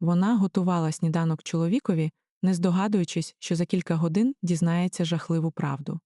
Вона готувала сніданок чоловікові, не здогадуючись, що за кілька годин дізнається жахливу правду.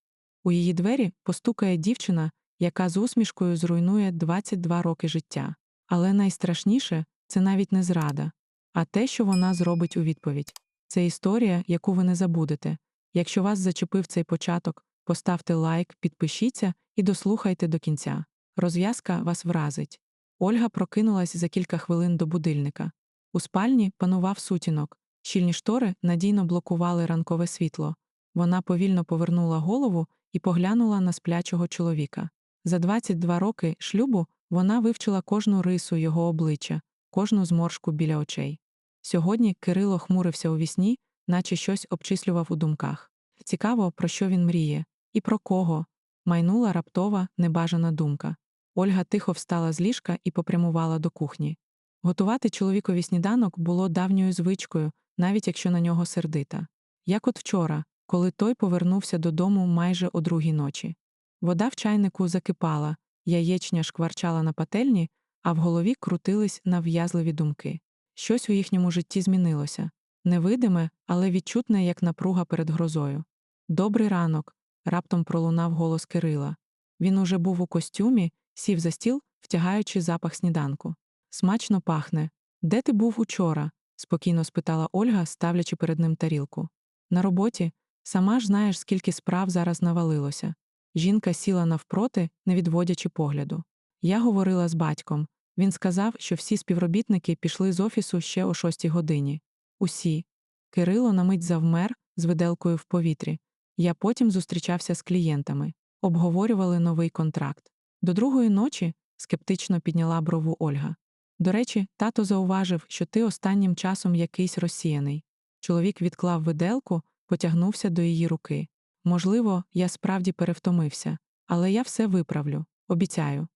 У її двері постукає дівчина, яка з усмішкою зруйнує 22 роки життя. Але найстрашніше це навіть не зрада, а те, що вона зробить у відповідь. Це історія, яку ви не забудете. Якщо вас зачепив цей початок, поставте лайк, підпишіться і дослухайте до кінця. Розв'язка вас вразить. Ольга прокинулась за кілька хвилин до будильника. У спальні панував сутінок. Щільні штори надійно блокували ранкове світло. Вона повільно повернула голову і поглянула на сплячого чоловіка. За 22 роки шлюбу вона вивчила кожну рису його обличчя, кожну зморшку біля очей. Сьогодні Кирило хмурився у вісні, наче щось обчислював у думках. Цікаво, про що він мріє, і про кого. Майнула раптова, небажана думка. Ольга тихо встала з ліжка і попрямувала до кухні. Готувати чоловікові сніданок було давньою звичкою, навіть якщо на нього сердита. Як от вчора, коли той повернувся додому майже о другій ночі. Вода в чайнику закипала, яєчня шкварчала на пательні, а в голові крутились нав'язливі думки. Щось у їхньому житті змінилося невидиме, але відчутне, як напруга перед грозою. Добрий ранок. раптом пролунав голос Кирила. Він уже був у костюмі, сів за стіл, втягаючи запах сніданку. Смачно пахне. Де ти був учора? спокійно спитала Ольга, ставлячи перед ним тарілку. На роботі сама ж знаєш, скільки справ зараз навалилося. Жінка сіла навпроти, не відводячи погляду. Я говорила з батьком. Він сказав, що всі співробітники пішли з офісу ще о шостій годині. Усі. Кирило на мить завмер з виделкою в повітрі. Я потім зустрічався з клієнтами, обговорювали новий контракт. До другої ночі скептично підняла брову Ольга. До речі, тато зауважив, що ти останнім часом якийсь розсіяний. Чоловік відклав виделку, потягнувся до її руки. Можливо, я справді перевтомився, але я все виправлю, обіцяю.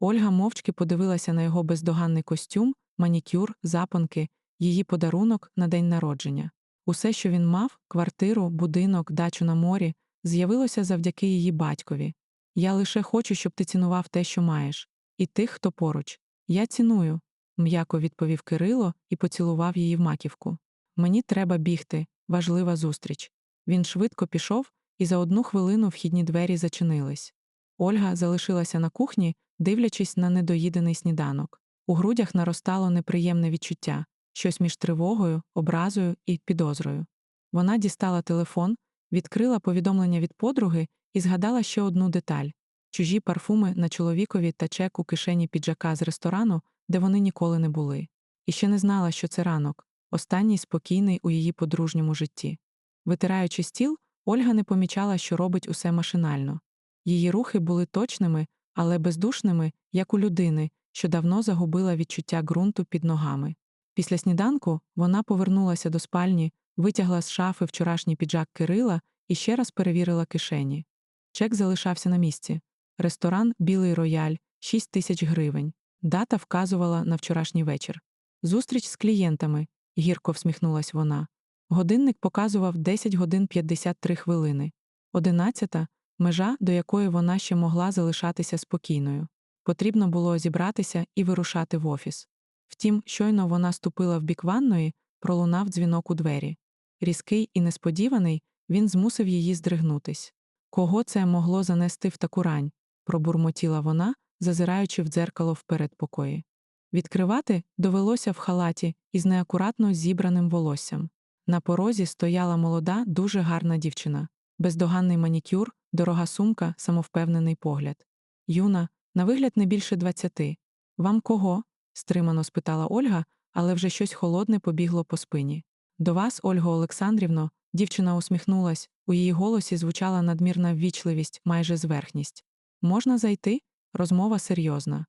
Ольга мовчки подивилася на його бездоганний костюм, манікюр, запонки, її подарунок на день народження. Усе, що він мав квартиру, будинок, дачу на морі, з'явилося завдяки її батькові. Я лише хочу, щоб ти цінував те, що маєш, і тих, хто поруч. Я ціную, м'яко відповів Кирило і поцілував її в маківку. Мені треба бігти, важлива зустріч. Він швидко пішов, і за одну хвилину вхідні двері зачинились. Ольга залишилася на кухні, дивлячись на недоїдений сніданок. У грудях наростало неприємне відчуття, щось між тривогою, образою і підозрою. Вона дістала телефон, відкрила повідомлення від подруги і згадала ще одну деталь чужі парфуми на чоловікові та чек у кишені піджака з ресторану, де вони ніколи не були. І ще не знала, що це ранок, останній спокійний у її подружньому житті. Витираючи стіл, Ольга не помічала, що робить усе машинально. Її рухи були точними, але бездушними, як у людини, що давно загубила відчуття ґрунту під ногами. Після сніданку вона повернулася до спальні, витягла з шафи вчорашній піджак Кирила і ще раз перевірила кишені. Чек залишався на місці. Ресторан Білий рояль 6 тисяч гривень. Дата вказувала на вчорашній вечір. Зустріч з клієнтами, гірко всміхнулась вона. Годинник показував 10 годин 53 хвилини. Одинадцята межа, до якої вона ще могла залишатися спокійною. Потрібно було зібратися і вирушати в офіс. Втім, щойно вона ступила в бік ванної, пролунав дзвінок у двері. Різкий і несподіваний, він змусив її здригнутись. Кого це могло занести в таку рань? пробурмотіла вона, зазираючи в дзеркало в передпокої. Відкривати довелося в халаті із неакуратно зібраним волоссям. На порозі стояла молода, дуже гарна дівчина, бездоганний манікюр, дорога сумка, самовпевнений погляд. Юна, на вигляд не більше двадцяти. Вам кого? стримано спитала Ольга, але вже щось холодне побігло по спині. До вас, Ольго Олександрівно, дівчина усміхнулась, у її голосі звучала надмірна ввічливість, майже зверхність. Можна зайти? Розмова серйозна.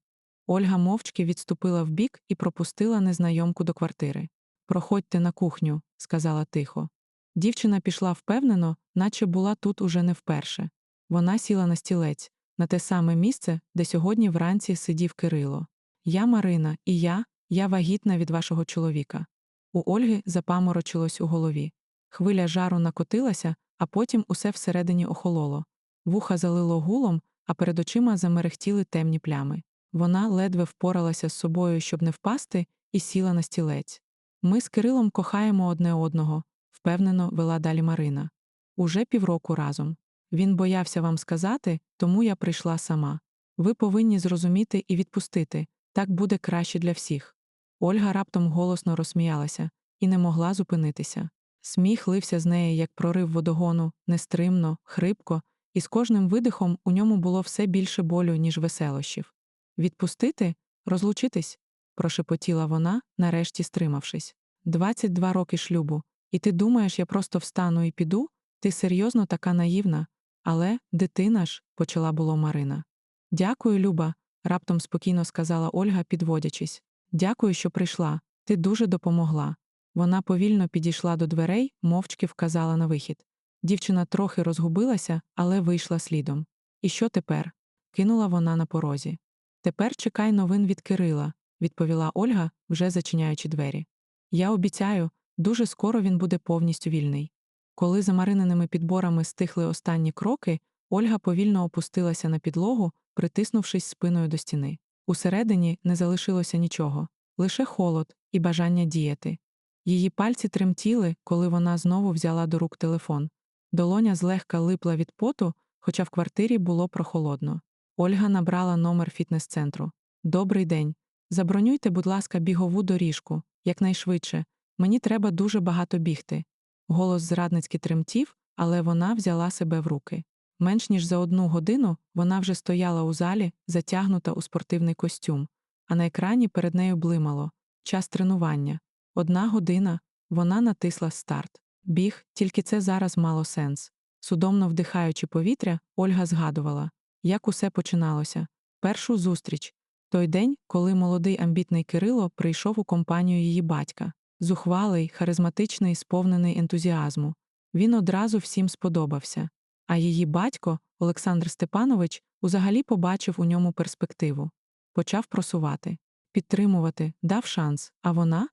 Ольга мовчки відступила вбік і пропустила незнайомку до квартири. Проходьте на кухню, сказала тихо. Дівчина пішла впевнено, наче була тут уже не вперше. Вона сіла на стілець, на те саме місце, де сьогодні вранці сидів Кирило. Я Марина, і я, я вагітна від вашого чоловіка. У Ольги запаморочилось у голові. Хвиля жару накотилася, а потім усе всередині охололо. Вуха залило гулом, а перед очима замерехтіли темні плями. Вона ледве впоралася з собою, щоб не впасти, і сіла на стілець. Ми з Кирилом кохаємо одне одного, впевнено вела далі Марина. Уже півроку разом. Він боявся вам сказати, тому я прийшла сама. Ви повинні зрозуміти і відпустити так буде краще для всіх. Ольга раптом голосно розсміялася і не могла зупинитися. Сміх лився з неї, як прорив водогону, нестримно, хрипко, і з кожним видихом у ньому було все більше болю, ніж веселощів. Відпустити? Розлучитись? прошепотіла вона, нарешті стримавшись. Двадцять два роки шлюбу. І ти думаєш, я просто встану і піду? Ти серйозно така наївна. Але, дитина ж, почала було Марина. Дякую, Люба, раптом спокійно сказала Ольга, підводячись. Дякую, що прийшла. Ти дуже допомогла. Вона повільно підійшла до дверей, мовчки вказала на вихід. Дівчина трохи розгубилася, але вийшла слідом. І що тепер? кинула вона на порозі. Тепер чекай новин від Кирила, відповіла Ольга, вже зачиняючи двері. Я обіцяю, дуже скоро він буде повністю вільний. Коли за мариненими підборами стихли останні кроки, Ольга повільно опустилася на підлогу, притиснувшись спиною до стіни. Усередині не залишилося нічого, лише холод і бажання діяти. Її пальці тремтіли, коли вона знову взяла до рук телефон. Долоня злегка липла від поту, хоча в квартирі було прохолодно. Ольга набрала номер фітнес-центру. Добрий день. Забронюйте, будь ласка, бігову доріжку, якнайшвидше. Мені треба дуже багато бігти. Голос зрадницьки тремтів, але вона взяла себе в руки. Менш ніж за одну годину вона вже стояла у залі, затягнута у спортивний костюм, а на екрані перед нею блимало час тренування. Одна година вона натисла старт. Біг, тільки це зараз мало сенс. Судомно вдихаючи повітря, Ольга згадувала, як усе починалося. Першу зустріч той день, коли молодий амбітний Кирило прийшов у компанію її батька, зухвалий, харизматичний, сповнений ентузіазму. Він одразу всім сподобався. А її батько, Олександр Степанович, узагалі побачив у ньому перспективу, почав просувати, підтримувати, дав шанс. А вона?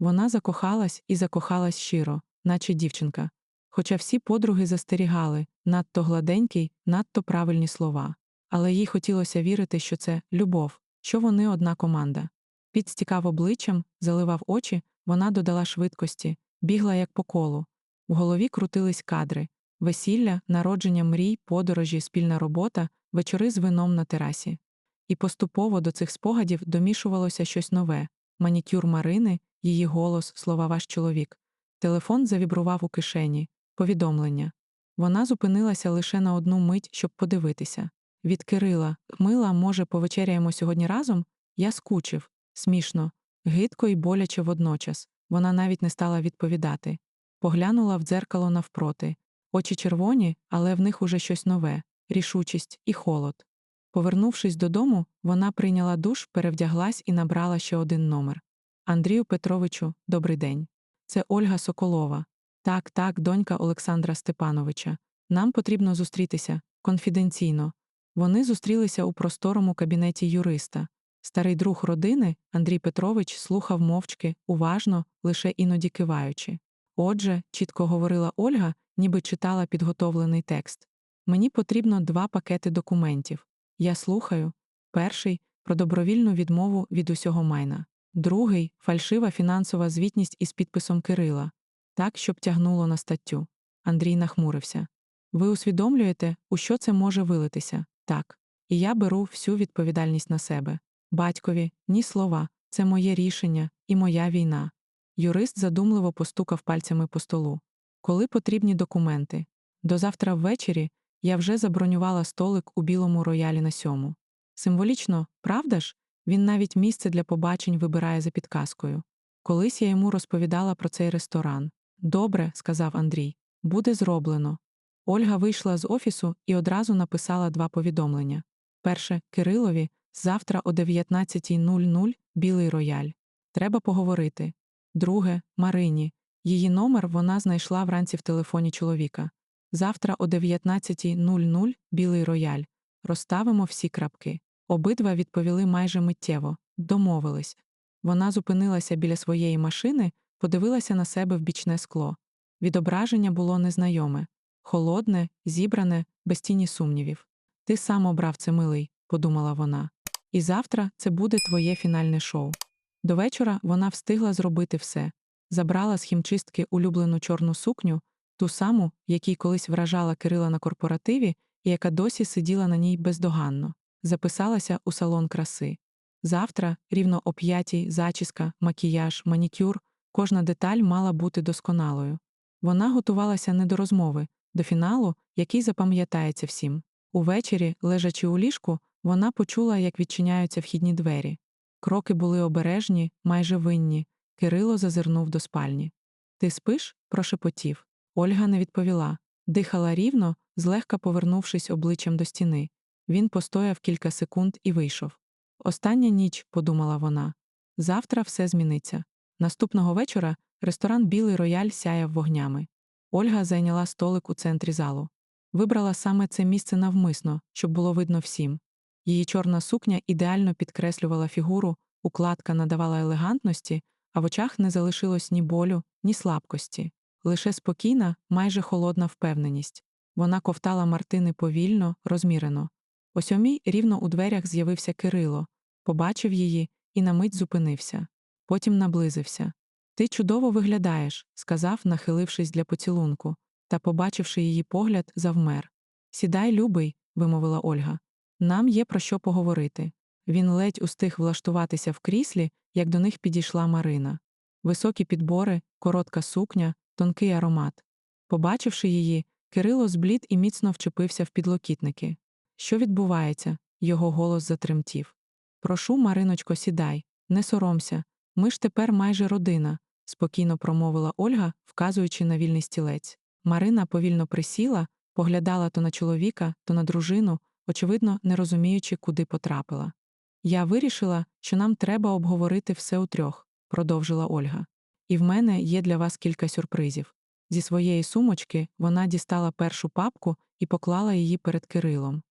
Вона закохалась і закохалась щиро, наче дівчинка. Хоча всі подруги застерігали надто гладенький, надто правильні слова. Але їй хотілося вірити, що це любов, що вони одна команда. Під стікав обличчям, заливав очі, вона додала швидкості, бігла як по колу. В голові крутились кадри, весілля, народження мрій, подорожі, спільна робота, вечори з вином на терасі. І поступово до цих спогадів домішувалося щось нове манікюр Марини, її голос, слова ваш чоловік. Телефон завібрував у кишені, повідомлення. Вона зупинилася лише на одну мить, щоб подивитися. Від Кирила Мила, може, повечеряємо сьогодні разом? Я скучив, смішно, гидко і боляче водночас. Вона навіть не стала відповідати. Поглянула в дзеркало навпроти. Очі червоні, але в них уже щось нове рішучість і холод. Повернувшись додому, вона прийняла душ, перевдяглась і набрала ще один номер. Андрію Петровичу, добрий день. Це Ольга Соколова. Так, так, донька Олександра Степановича. Нам потрібно зустрітися конфіденційно. Вони зустрілися у просторому кабінеті юриста. Старий друг родини, Андрій Петрович, слухав мовчки, уважно, лише іноді киваючи. Отже, чітко говорила Ольга, ніби читала підготовлений текст. Мені потрібно два пакети документів. Я слухаю. Перший про добровільну відмову від усього майна. Другий фальшива фінансова звітність із підписом Кирила. Так, щоб тягнуло на статтю. Андрій нахмурився. Ви усвідомлюєте, у що це може вилитися? Так. І я беру всю відповідальність на себе. Батькові, ні слова, це моє рішення і моя війна. Юрист задумливо постукав пальцями по столу. Коли потрібні документи? До завтра ввечері я вже забронювала столик у білому роялі на сьому. Символічно, правда ж, він навіть місце для побачень вибирає за підказкою. Колись я йому розповідала про цей ресторан. Добре, сказав Андрій, буде зроблено. Ольга вийшла з офісу і одразу написала два повідомлення. Перше Кирилові завтра о 19.00 білий рояль. Треба поговорити. Друге Марині. Її номер вона знайшла вранці в телефоні чоловіка. Завтра о 19.00 білий рояль. Розставимо всі крапки. Обидва відповіли майже миттєво, домовились. Вона зупинилася біля своєї машини, подивилася на себе в бічне скло. Відображення було незнайоме, холодне, зібране, без тіні сумнівів. Ти сам обрав це милий, подумала вона. І завтра це буде твоє фінальне шоу. До вечора вона встигла зробити все забрала з хімчистки улюблену чорну сукню, ту саму, якій колись вражала Кирила на корпоративі і яка досі сиділа на ній бездоганно, записалася у салон краси. Завтра, рівно о п'ятій, зачіска, макіяж, манікюр, кожна деталь мала бути досконалою. Вона готувалася не до розмови, до фіналу, який запам'ятається всім. Увечері, лежачи у ліжку, вона почула, як відчиняються вхідні двері. Кроки були обережні, майже винні. Кирило зазирнув до спальні. Ти спиш? прошепотів. Ольга не відповіла. Дихала рівно, злегка повернувшись обличчям до стіни. Він постояв кілька секунд і вийшов. Остання ніч, подумала вона. Завтра все зміниться. Наступного вечора ресторан Білий рояль сяяв вогнями. Ольга зайняла столик у центрі залу. Вибрала саме це місце навмисно, щоб було видно всім. Її чорна сукня ідеально підкреслювала фігуру, укладка надавала елегантності, а в очах не залишилось ні болю, ні слабкості. Лише спокійна, майже холодна впевненість. Вона ковтала Мартини повільно, розмірено. О сьомій рівно у дверях з'явився Кирило, побачив її і на мить зупинився. Потім наблизився. Ти чудово виглядаєш, сказав, нахилившись для поцілунку, та, побачивши її погляд, завмер. Сідай, любий, вимовила Ольга. Нам є про що поговорити. Він ледь устиг влаштуватися в кріслі, як до них підійшла Марина. Високі підбори, коротка сукня, тонкий аромат. Побачивши її, Кирило зблід і міцно вчепився в підлокітники. Що відбувається? Його голос затремтів. Прошу, Мариночко, сідай, не соромся. Ми ж тепер майже родина, спокійно промовила Ольга, вказуючи на вільний стілець. Марина повільно присіла, поглядала то на чоловіка, то на дружину, очевидно, не розуміючи, куди потрапила. Я вирішила, що нам треба обговорити все утрьох, продовжила Ольга. І в мене є для вас кілька сюрпризів. Зі своєї сумочки вона дістала першу папку і поклала її перед Кирилом.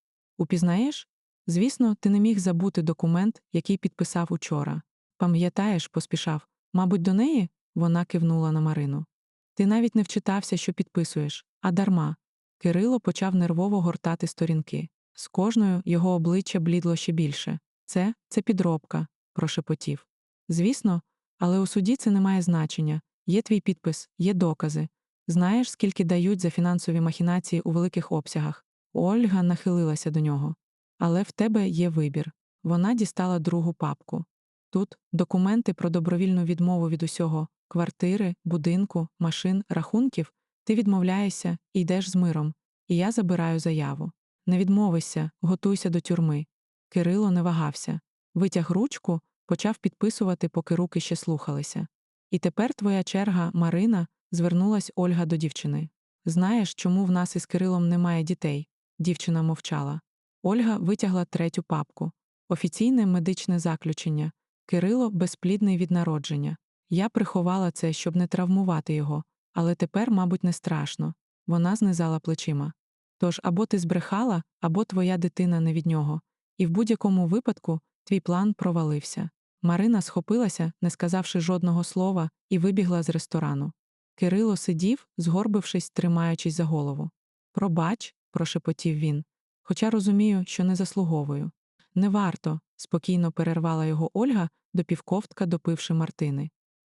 Упізнаєш? Звісно, ти не міг забути документ, який підписав учора. Пам'ятаєш, поспішав. Мабуть, до неї? Вона кивнула на Марину. Ти навіть не вчитався, що підписуєш, а дарма. Кирило почав нервово гортати сторінки. З кожною його обличчя блідло ще більше. Це це підробка, прошепотів. Звісно, але у суді це не має значення. Є твій підпис, є докази. Знаєш, скільки дають за фінансові махінації у великих обсягах. Ольга нахилилася до нього. Але в тебе є вибір. Вона дістала другу папку. Тут документи про добровільну відмову від усього квартири, будинку, машин, рахунків. Ти відмовляєшся йдеш з миром, і я забираю заяву. Не відмовися, готуйся до тюрми. Кирило не вагався. Витяг ручку, почав підписувати, поки руки ще слухалися. І тепер твоя черга, Марина, звернулась Ольга до дівчини. Знаєш, чому в нас із Кирилом немає дітей? Дівчина мовчала. Ольга витягла третю папку. Офіційне медичне заключення. Кирило безплідний від народження. Я приховала це, щоб не травмувати його, але тепер, мабуть, не страшно. Вона знизала плечима. Тож або ти збрехала, або твоя дитина не від нього. І в будь-якому випадку твій план провалився. Марина схопилася, не сказавши жодного слова, і вибігла з ресторану. Кирило сидів, згорбившись, тримаючись за голову. Пробач, прошепотів він, хоча розумію, що не заслуговую. Не варто, спокійно перервала його Ольга, до півковтка допивши Мартини.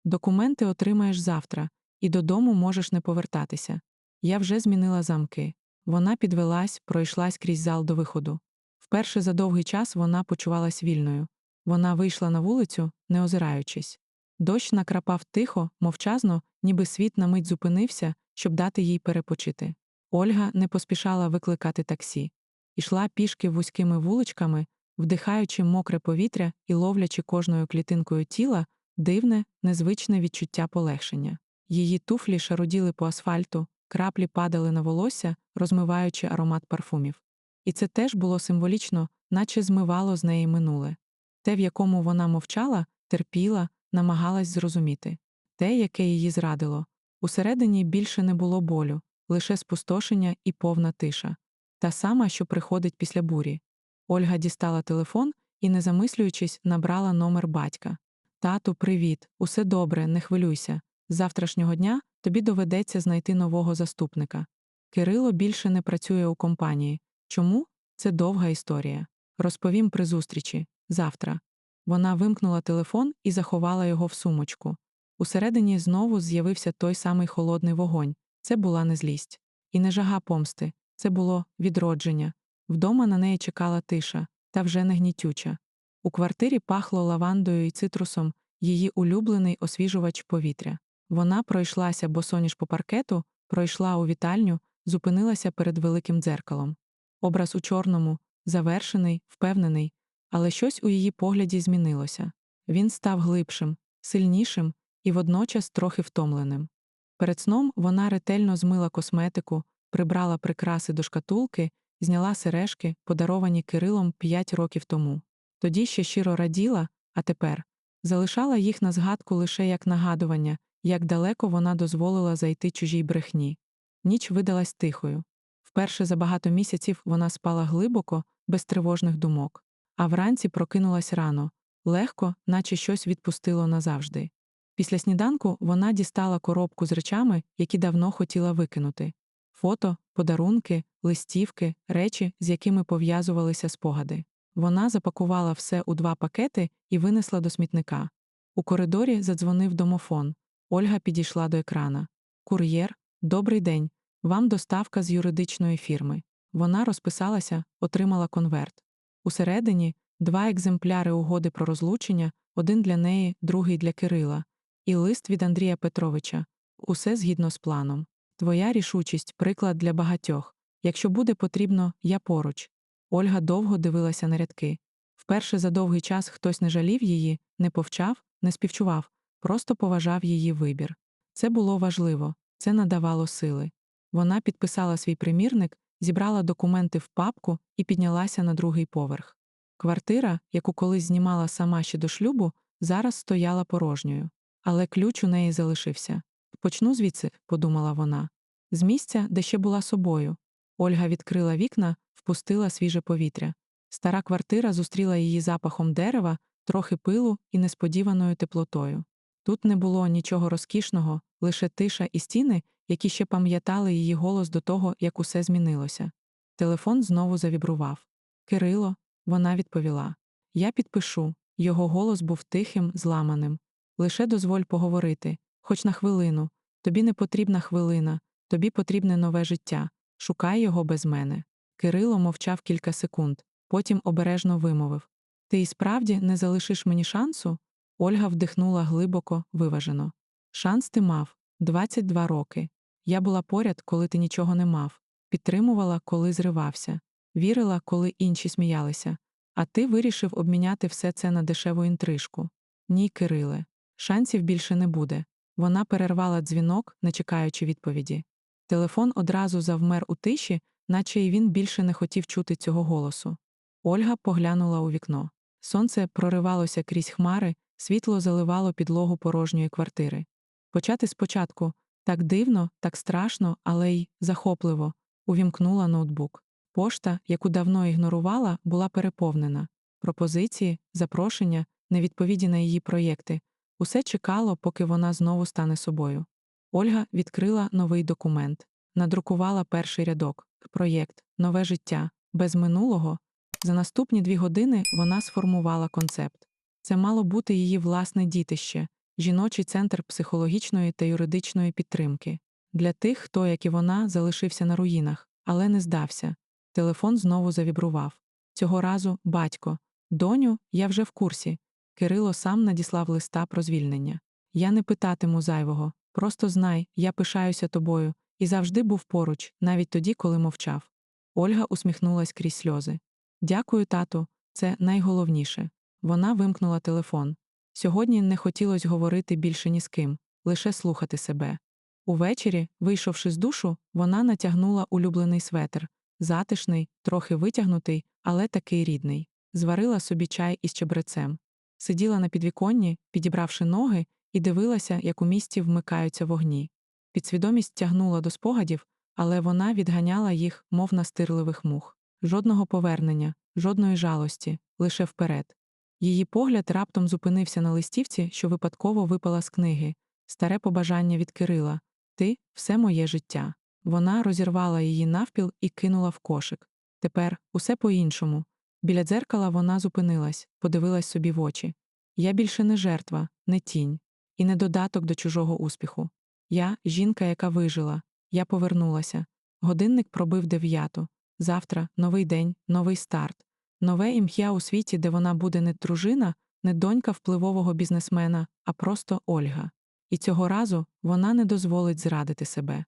Документи отримаєш завтра, і додому можеш не повертатися. Я вже змінила замки. Вона підвелась, пройшлась крізь зал до виходу. Вперше за довгий час вона почувалась вільною. Вона вийшла на вулицю, не озираючись. Дощ накрапав тихо, мовчазно, ніби світ на мить зупинився, щоб дати їй перепочити. Ольга не поспішала викликати таксі. Ішла пішки вузькими вуличками, вдихаючи мокре повітря і ловлячи кожною клітинкою тіла дивне, незвичне відчуття полегшення. Її туфлі шаруділи по асфальту, краплі падали на волосся, розмиваючи аромат парфумів. І це теж було символічно, наче змивало з неї минуле. Те, в якому вона мовчала, терпіла, намагалась зрозуміти. Те, яке її зрадило. Усередині більше не було болю, лише спустошення і повна тиша. Та сама, що приходить після бурі. Ольга дістала телефон і, не замислюючись, набрала номер батька. Тату, привіт, усе добре, не хвилюйся. З завтрашнього дня тобі доведеться знайти нового заступника. Кирило більше не працює у компанії. Чому? Це довга історія. Розповім при зустрічі завтра. Вона вимкнула телефон і заховала його в сумочку. Усередині знову з'явився той самий холодний вогонь. Це була не злість. І не жага помсти, це було відродження. Вдома на неї чекала тиша, та вже не гнітюча. У квартирі пахло лавандою і цитрусом, її улюблений освіжувач повітря. Вона пройшлася босоніж по паркету, пройшла у вітальню, зупинилася перед великим дзеркалом. Образ у чорному, завершений, впевнений, але щось у її погляді змінилося. Він став глибшим, сильнішим і водночас трохи втомленим. Перед сном вона ретельно змила косметику, прибрала прикраси до шкатулки, зняла сережки, подаровані Кирилом п'ять років тому. Тоді ще щиро раділа, а тепер залишала їх на згадку лише як нагадування, як далеко вона дозволила зайти чужій брехні. Ніч видалась тихою. Вперше за багато місяців вона спала глибоко, без тривожних думок, а вранці прокинулась рано, легко, наче щось відпустило назавжди. Після сніданку вона дістала коробку з речами, які давно хотіла викинути фото, подарунки, листівки, речі, з якими пов'язувалися спогади. Вона запакувала все у два пакети і винесла до смітника. У коридорі задзвонив домофон. Ольга підійшла до екрана. Кур'єр, добрий день. Вам доставка з юридичної фірми. Вона розписалася, отримала конверт. Усередині два екземпляри угоди про розлучення, один для неї, другий для Кирила, і лист від Андрія Петровича. Усе згідно з планом. Твоя рішучість приклад для багатьох. Якщо буде потрібно, я поруч. Ольга довго дивилася на рядки. Вперше за довгий час хтось не жалів її, не повчав, не співчував, просто поважав її вибір. Це було важливо, це надавало сили. Вона підписала свій примірник, зібрала документи в папку і піднялася на другий поверх. Квартира, яку колись знімала сама ще до шлюбу, зараз стояла порожньою. Але ключ у неї залишився. Почну звідси, подумала вона. З місця, де ще була собою. Ольга відкрила вікна, впустила свіже повітря. Стара квартира зустріла її запахом дерева, трохи пилу і несподіваною теплотою. Тут не було нічого розкішного, лише тиша і стіни, які ще пам'ятали її голос до того, як усе змінилося. Телефон знову завібрував. Кирило, вона відповіла. Я підпишу. Його голос був тихим, зламаним. Лише дозволь поговорити, хоч на хвилину. Тобі не потрібна хвилина, тобі потрібне нове життя. Шукай його без мене. Кирило мовчав кілька секунд, потім обережно вимовив Ти і справді не залишиш мені шансу? Ольга вдихнула глибоко, виважено. Шанс ти мав 22 роки. Я була поряд, коли ти нічого не мав, підтримувала, коли зривався, вірила, коли інші сміялися. А ти вирішив обміняти все це на дешеву інтрижку. Ні, Кириле, шансів більше не буде. Вона перервала дзвінок, не чекаючи відповіді. Телефон одразу завмер у тиші, наче й він більше не хотів чути цього голосу. Ольга поглянула у вікно. Сонце проривалося крізь хмари, світло заливало підлогу порожньої квартири. Почати спочатку так дивно, так страшно, але й захопливо, увімкнула ноутбук. Пошта, яку давно ігнорувала, була переповнена. Пропозиції, запрошення, невідповіді на її проєкти. Усе чекало, поки вона знову стане собою. Ольга відкрила новий документ, надрукувала перший рядок, проєкт, нове життя, без минулого. За наступні дві години вона сформувала концепт. Це мало бути її власне дітище, жіночий центр психологічної та юридичної підтримки. Для тих, хто, як і вона, залишився на руїнах, але не здався. Телефон знову завібрував. Цього разу батько. Доню, я вже в курсі. Кирило сам надіслав листа про звільнення. Я не питатиму зайвого. Просто знай, я пишаюся тобою, і завжди був поруч, навіть тоді, коли мовчав. Ольга усміхнулась крізь сльози. Дякую, тату, це найголовніше. Вона вимкнула телефон. Сьогодні не хотілося говорити більше ні з ким, лише слухати себе. Увечері, вийшовши з душу, вона натягнула улюблений светр, затишний, трохи витягнутий, але такий рідний, зварила собі чай із чебрецем. Сиділа на підвіконні, підібравши ноги, і дивилася, як у місті вмикаються вогні. Підсвідомість тягнула до спогадів, але вона відганяла їх, мов настирливих мух. Жодного повернення, жодної жалості, лише вперед. Її погляд раптом зупинився на листівці, що випадково випала з книги, старе побажання від Кирила Ти все моє життя. Вона розірвала її навпіл і кинула в кошик. Тепер усе по-іншому. Біля дзеркала вона зупинилась, подивилась собі в очі. Я більше не жертва, не тінь. і не додаток до чужого успіху. Я жінка, яка вижила. Я повернулася. Годинник пробив дев'яту. Завтра новий день, новий старт, нове ім'я у світі, де вона буде не дружина, не донька впливового бізнесмена, а просто Ольга. І цього разу вона не дозволить зрадити себе.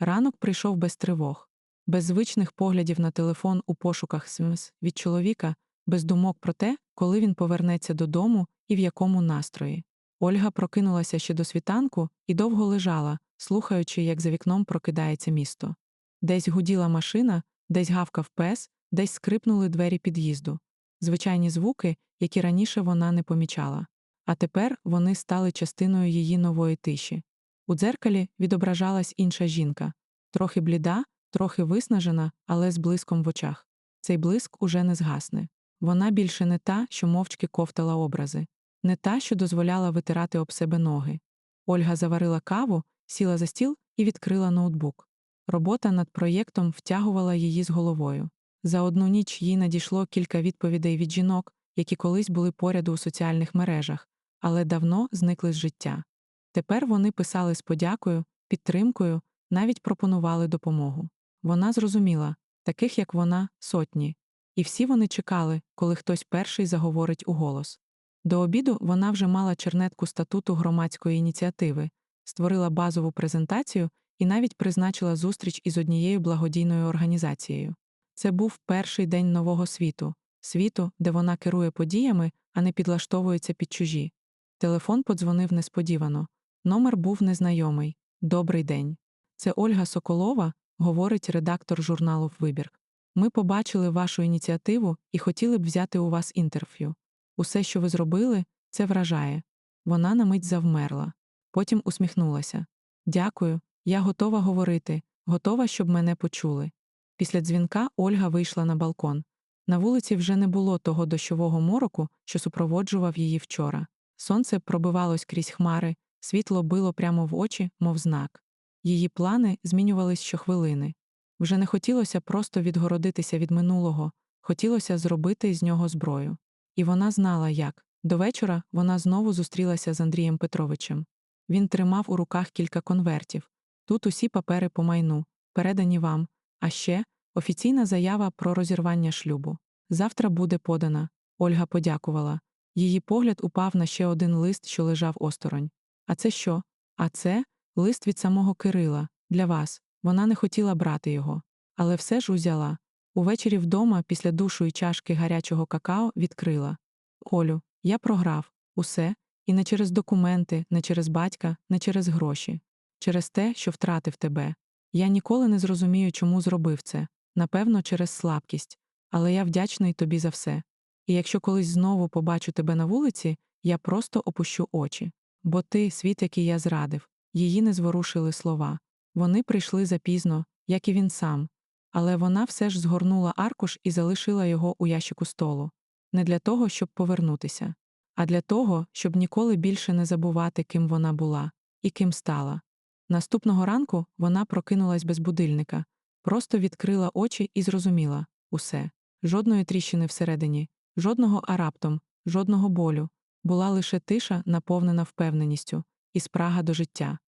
Ранок прийшов без тривог, без звичних поглядів на телефон у пошуках СМС від чоловіка, без думок про те, коли він повернеться додому і в якому настрої. Ольга прокинулася ще до світанку і довго лежала, слухаючи, як за вікном прокидається місто. Десь гуділа машина, десь гавкав пес, десь скрипнули двері під'їзду. Звичайні звуки, які раніше вона не помічала. А тепер вони стали частиною її нової тиші. У дзеркалі відображалась інша жінка, трохи бліда, трохи виснажена, але з блиском в очах. Цей блиск уже не згасне. Вона більше не та, що мовчки ковтала образи, не та, що дозволяла витирати об себе ноги. Ольга заварила каву, сіла за стіл і відкрила ноутбук. Робота над проєктом втягувала її з головою. За одну ніч їй надійшло кілька відповідей від жінок, які колись були поряд у соціальних мережах, але давно зникли з життя. Тепер вони писали з подякою, підтримкою, навіть пропонували допомогу. Вона зрозуміла таких, як вона, сотні, і всі вони чекали, коли хтось перший заговорить у голос. До обіду вона вже мала чернетку статуту громадської ініціативи, створила базову презентацію і навіть призначила зустріч із однією благодійною організацією. Це був перший день нового світу, світу, де вона керує подіями, а не підлаштовується під чужі. Телефон подзвонив несподівано. Номер був незнайомий. Добрий день. Це Ольга Соколова, говорить редактор журналу Вибір. Ми побачили вашу ініціативу і хотіли б взяти у вас інтерв'ю. Усе, що ви зробили, це вражає. Вона на мить завмерла. Потім усміхнулася. Дякую, я готова говорити, готова, щоб мене почули. Після дзвінка Ольга вийшла на балкон. На вулиці вже не було того дощового мороку, що супроводжував її вчора. Сонце пробивалось крізь хмари, світло било прямо в очі, мов знак. Її плани змінювались щохвилини. Вже не хотілося просто відгородитися від минулого, хотілося зробити з нього зброю. І вона знала, як. До вечора вона знову зустрілася з Андрієм Петровичем. Він тримав у руках кілька конвертів. Тут усі папери по майну, передані вам, а ще офіційна заява про розірвання шлюбу. Завтра буде подана. Ольга подякувала. Її погляд упав на ще один лист, що лежав осторонь. А це що? А це лист від самого Кирила для вас. Вона не хотіла брати його, але все ж узяла. Увечері вдома, після душу і чашки гарячого какао, відкрила Олю, я програв усе, і не через документи, не через батька, не через гроші, через те, що втратив тебе. Я ніколи не зрозумію, чому зробив це, напевно, через слабкість, але я вдячний тобі за все. І якщо колись знову побачу тебе на вулиці, я просто опущу очі. Бо ти, світ, який я зрадив, її не зворушили слова. Вони прийшли запізно, як і він сам, але вона все ж згорнула аркуш і залишила його у ящику столу. Не для того, щоб повернутися, а для того, щоб ніколи більше не забувати, ким вона була і ким стала. Наступного ранку вона прокинулась без будильника, просто відкрила очі і зрозуміла усе жодної тріщини всередині, жодного араптом, жодного болю. Була лише тиша, наповнена впевненістю, і спрага до життя.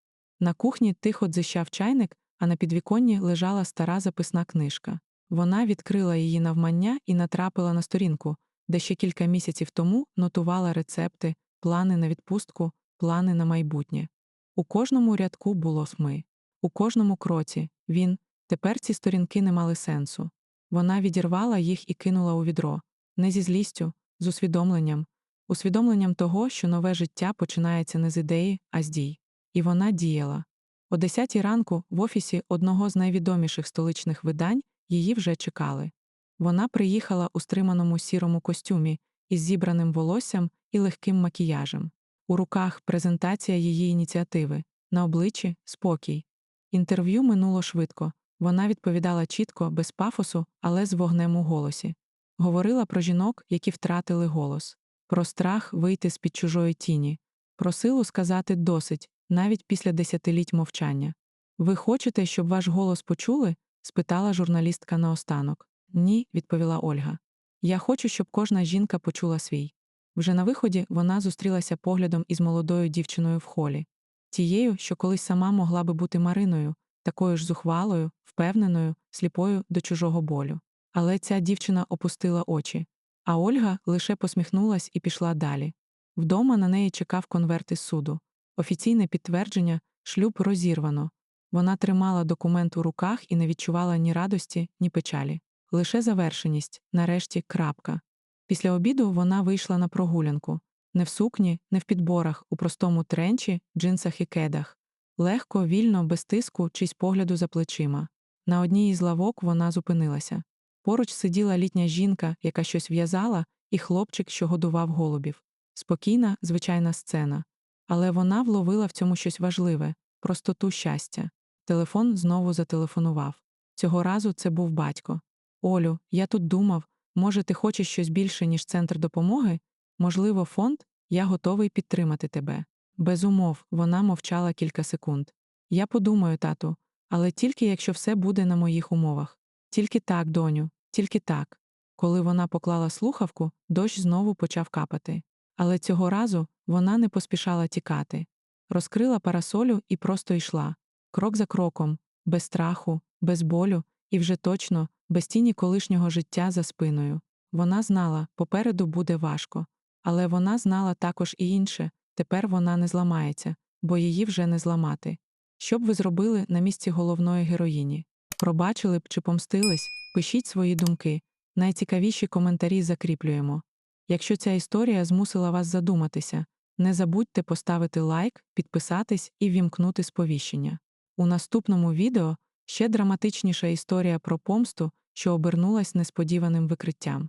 На кухні тихо дзищав чайник, а на підвіконні лежала стара записна книжка. Вона відкрила її навмання і натрапила на сторінку, де ще кілька місяців тому нотувала рецепти, плани на відпустку, плани на майбутнє. У кожному рядку було сми. У кожному кроці він, тепер ці сторінки не мали сенсу. Вона відірвала їх і кинула у відро, не зі злістю, з усвідомленням, усвідомленням того, що нове життя починається не з ідеї, а з дій. І вона діяла. О 10 ранку в офісі одного з найвідоміших столичних видань її вже чекали. Вона приїхала у стриманому сірому костюмі із зібраним волоссям і легким макіяжем. У руках презентація її ініціативи, на обличчі спокій. Інтерв'ю минуло швидко. Вона відповідала чітко, без пафосу, але з вогнем у голосі. Говорила про жінок, які втратили голос, про страх вийти з під чужої тіні, про силу сказати досить, навіть після десятиліть мовчання. Ви хочете, щоб ваш голос почули? спитала журналістка наостанок. Ні, відповіла Ольга. Я хочу, щоб кожна жінка почула свій. Вже на виході вона зустрілася поглядом із молодою дівчиною в холі, тією, що колись сама могла би бути Мариною, такою ж зухвалою, впевненою, сліпою до чужого болю. Але ця дівчина опустила очі, а Ольга лише посміхнулась і пішла далі. Вдома на неї чекав конверт із суду. Офіційне підтвердження, шлюб розірвано. Вона тримала документ у руках і не відчувала ні радості, ні печалі. Лише завершеність, нарешті, крапка. Після обіду вона вийшла на прогулянку. Не в сукні, не в підборах, у простому тренчі, джинсах і кедах. Легко, вільно, без тиску, чийсь погляду за плечима. На одній із лавок вона зупинилася. Поруч сиділа літня жінка, яка щось в'язала, і хлопчик, що годував голубів. Спокійна, звичайна сцена. Але вона вловила в цьому щось важливе простоту щастя. Телефон знову зателефонував. Цього разу це був батько. Олю, я тут думав, може, ти хочеш щось більше, ніж центр допомоги? Можливо, фонд? Я готовий підтримати тебе. Без умов, вона мовчала кілька секунд. Я подумаю, тату, але тільки якщо все буде на моїх умовах. Тільки так, доню, тільки так. Коли вона поклала слухавку, дощ знову почав капати. Але цього разу вона не поспішала тікати. Розкрила парасолю і просто йшла. Крок за кроком, без страху, без болю і вже точно, без тіні колишнього життя за спиною. Вона знала, попереду буде важко. Але вона знала також і інше тепер вона не зламається, бо її вже не зламати. Що б ви зробили на місці головної героїні? Пробачили б чи помстились? Пишіть свої думки. Найцікавіші коментарі закріплюємо. Якщо ця історія змусила вас задуматися, не забудьте поставити лайк, підписатись і вімкнути сповіщення. У наступному відео ще драматичніша історія про помсту, що обернулась несподіваним викриттям.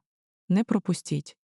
Не пропустіть.